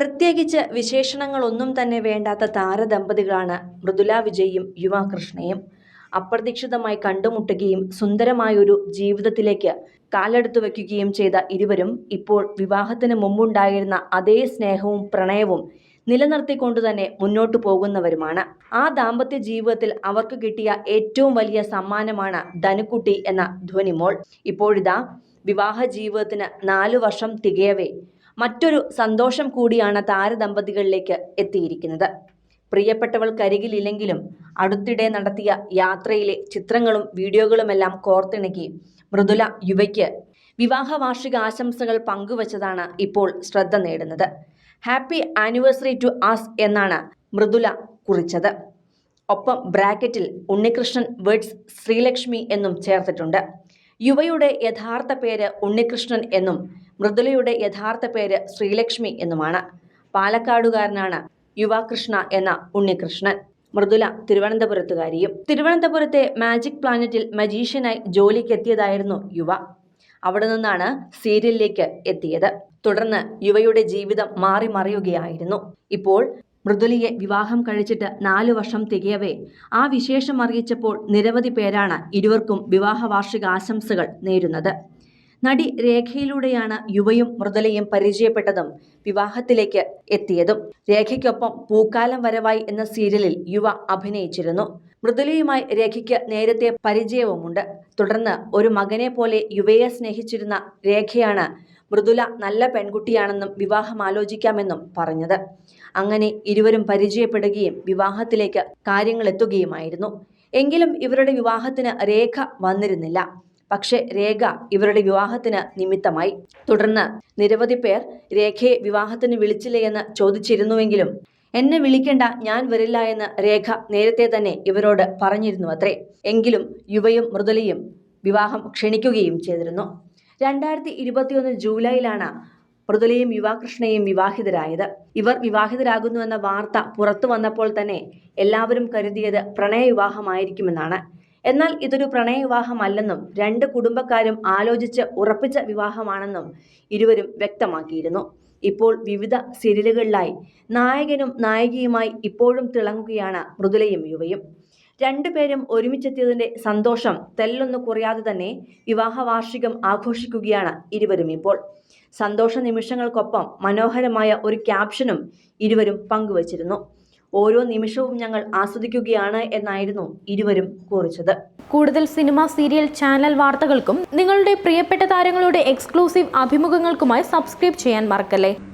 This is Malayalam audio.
പ്രത്യേകിച്ച് വിശേഷണങ്ങളൊന്നും തന്നെ വേണ്ടാത്ത താരദമ്പതികളാണ് മൃദുല വിജയും യുവാകൃഷ്ണയും. അപ്രതീക്ഷിതമായി കണ്ടുമുട്ടുകയും സുന്ദരമായൊരു ജീവിതത്തിലേക്ക് കാലെടുത്തു വയ്ക്കുകയും ചെയ്ത ഇരുവരും ഇപ്പോൾ വിവാഹത്തിന് മുമ്പുണ്ടായിരുന്ന അതേ സ്നേഹവും പ്രണയവും നിലനിർത്തിക്കൊണ്ട് തന്നെ മുന്നോട്ടു പോകുന്നവരുമാണ്. ആ ദാമ്പത്യ ജീവിതത്തിൽ അവർക്ക് കിട്ടിയ ഏറ്റവും വലിയ സമ്മാനമാണ് ധനുക്കുട്ടി എന്ന ധ്വനിമോൾ ഇപ്പോഴിതാ വിവാഹ ജീവിതത്തിന് നാലു വർഷം തികയവേ. മറ്റൊരു സന്തോഷം കൂടിയാണ് താരദമ്പതികളിലേക്ക് എത്തിയിരിക്കുന്നത്. പ്രിയപ്പെട്ടവൾക്കരികിലില്ലെങ്കിലും അടുത്തിടെ നടത്തിയ യാത്രയിലെ ചിത്രങ്ങളും വീഡിയോകളുമെല്ലാം കോർത്തിണക്കി മൃദുല യുവയ്ക്ക് വിവാഹ വാർഷിക ആശംസകൾ പങ്കുവച്ചതാണ് ഇപ്പോൾ ശ്രദ്ധ നേടുന്നത്. ഹാപ്പി ആനിവേഴ്സറി ടു ആസ് എന്നാണ് മൃദുല കുറിച്ചത്. ഒപ്പം ബ്രാക്കറ്റിൽ ഉണ്ണികൃഷ്ണൻ വേർഡ്സ് ശ്രീലക്ഷ്മി എന്നും ചേർത്തിട്ടുണ്ട്. യുവയുടെ യഥാർത്ഥ പേര് ഉണ്ണികൃഷ്ണൻ എന്നും മൃദുലയുടെ യഥാർത്ഥ പേര് ശ്രീലക്ഷ്മി എന്നുമാണ്. പാലക്കാടുകാരനാണ് യുവാകൃഷ്ണ എന്ന ഉണ്ണികൃഷ്ണൻ. മൃദുല തിരുവനന്തപുരത്തുകാരിയും. തിരുവനന്തപുരത്തെ മാജിക് പ്ലാനറ്റിൽ മജീഷ്യനായി ജോലിക്കെത്തിയതായിരുന്നു യുവ. അവിടെ നിന്നാണ് സീരിയലിലേക്ക് എത്തിയത്. തുടർന്ന് യുവയുടെ ജീവിതം മാറി മറിയുകയായിരുന്നു. ഇപ്പോൾ മൃദുലയെ വിവാഹം കഴിച്ചിട്ട് നാലു വർഷം തികയവേ. ആ വിശേഷം അറിയിച്ചപ്പോൾ നിരവധി പേരാണ് ഇരുവർക്കും വിവാഹ വാർഷിക ആശംസകൾ നേരുന്നത്. നടി രേഖയിലൂടെയാണ് യുവയും മൃദുലയും പരിചയപ്പെട്ടതും വിവാഹത്തിലേക്ക് എത്തിയതും. രേഖയ്ക്കൊപ്പം പൂക്കാലം വരവായി എന്ന സീരിയലിൽ യുവ അഭിനയിച്ചിരുന്നു. മൃദുലയുമായി രേഖയ്ക്ക് നേരത്തെ പരിചയവുമുണ്ട്. തുടർന്ന് ഒരു മകനെ പോലെ യുവയെ സ്നേഹിച്ചിരുന്ന രേഖയാണ് മൃദുല നല്ല പെൺകുട്ടിയാണെന്നും വിവാഹം ആലോചിക്കാമെന്നും പറഞ്ഞത്. അങ്ങനെ ഇരുവരും പരിചയപ്പെടുകയും വിവാഹത്തിലേക്ക് കാര്യങ്ങളെത്തുകയുമായിരുന്നു. എങ്കിലും ഇവരുടെ വിവാഹത്തിന് രേഖ വന്നിരുന്നില്ല. പക്ഷേ രേഖ ഇവരുടെ വിവാഹത്തിന് നിമിത്തമായി. തുടർന്ന് നിരവധി പേർ രേഖയെ വിവാഹത്തിന് വിളിച്ചില്ലേ എന്ന് ചോദിച്ചിരുന്നുവെങ്കിലും എന്നെ വിളിക്കേണ്ട ഞാൻ വരില്ല എന്ന് രേഖ നേരത്തെ തന്നെ ഇവരോട് പറഞ്ഞിരുന്നു അത്രേ. എങ്കിലും യുവയും മൃദുലയും വിവാഹം ക്ഷണിക്കുകയും ചെയ്തിരുന്നു. രണ്ടായിരത്തി ഇരുപത്തിയൊന്ന് ജൂലൈയിലാണ് മൃദുലയും യുവാകൃഷ്ണയും വിവാഹിതരായത്. ഇവർ വിവാഹിതരാകുന്നുവെന്ന വാർത്ത പുറത്തു വന്നപ്പോൾ തന്നെ എല്ലാവരും കരുതിയത് പ്രണയ വിവാഹമായിരിക്കുമെന്നാണ് എന്നാൽ ഇതൊരു പ്രണയ വിവാഹമല്ലെന്നും രണ്ട് കുടുംബക്കാരും ആലോചിച്ച് ഉറപ്പിച്ച വിവാഹമാണെന്നും ഇരുവരും വ്യക്തമാക്കിയിരുന്നു. ഇപ്പോൾ വിവിധ സീരിയലുകളിലായി നായകനും നായികയുമായി ഇപ്പോഴും തിളങ്ങുകയാണ് മൃദുലയും യുവയും. രണ്ടുപേരും ഒരുമിച്ചെത്തിയതിന്റെ സന്തോഷം തെല്ലൊന്നു കുറയാതെ തന്നെ വിവാഹ വാർഷികം ആഘോഷിക്കുകയാണ് ഇരുവരും ഇപ്പോൾ. സന്തോഷ നിമിഷങ്ങൾക്കൊപ്പം മനോഹരമായ ഒരു ക്യാപ്ഷനും ഇരുവരും പങ്കുവച്ചിരുന്നു. ഓരോ നിമിഷവും ഞങ്ങൾ ആസ്വദിക്കുകയാണ് എന്നായിരുന്നു ഇരുവരും കുറിച്ചത്. കൂടുതൽ സിനിമ സീരിയൽ ചാനൽ വാർത്തകൾക്കും നിങ്ങളുടെ പ്രിയപ്പെട്ട താരങ്ങളുടെ എക്സ്ക്ലൂസീവ് അഭിമുഖങ്ങൾക്കുമായി സബ്സ്ക്രൈബ് ചെയ്യാൻ മറക്കല്ലേ?